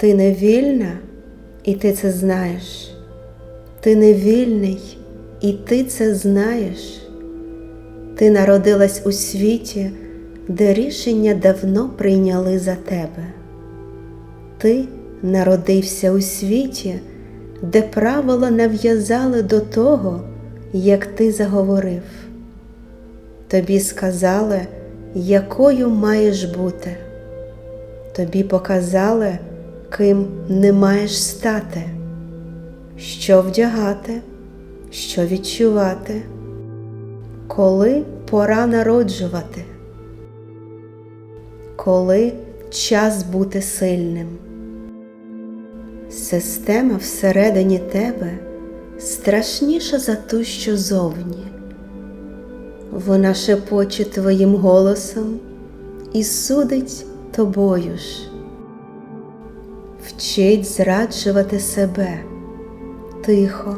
Ти не вільна, і ти це знаєш. Ти не вільний, і ти це знаєш. Ти народилась у світі, де рішення давно прийняли за тебе. Ти народився у світі, де правила нав'язали до того, як ти заговорив. Тобі сказали, якою маєш бути. Тобі показали, ким не маєш стати, що вдягати, що відчувати, коли пора народжувати, коли час бути сильним. Система всередині тебе страшніша за ту, що зовні. Вона шепоче твоїм голосом і судить тобою ж, вчить зраджувати себе. Тихо,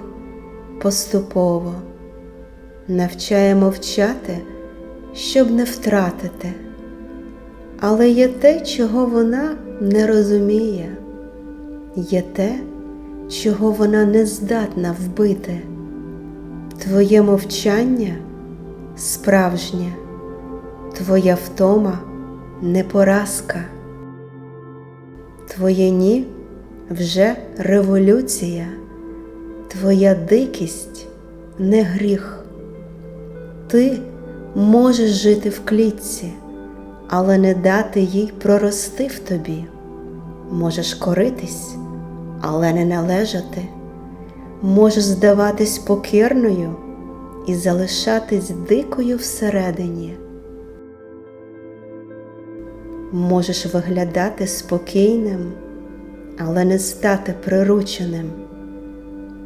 поступово, навчає мовчати, щоб не втратити, але є те, чого вона не розуміє, є те, чого вона не здатна вбити. Твоє мовчання справжнє, твоя втома не поразка, твоє ні вже революція, твоя дикість не гріх. Ти можеш жити в клітці, але не дати їй прорости в тобі. Можеш коритись, але не належати, можеш здаватись покірною і залишатись дикою всередині. Можеш виглядати спокійним, але не стати прирученим,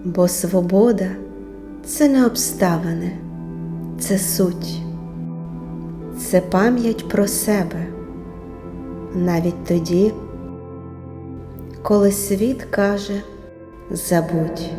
бо свобода це не обставини, це суть, це пам'ять про себе, навіть тоді, коли світ каже забудь.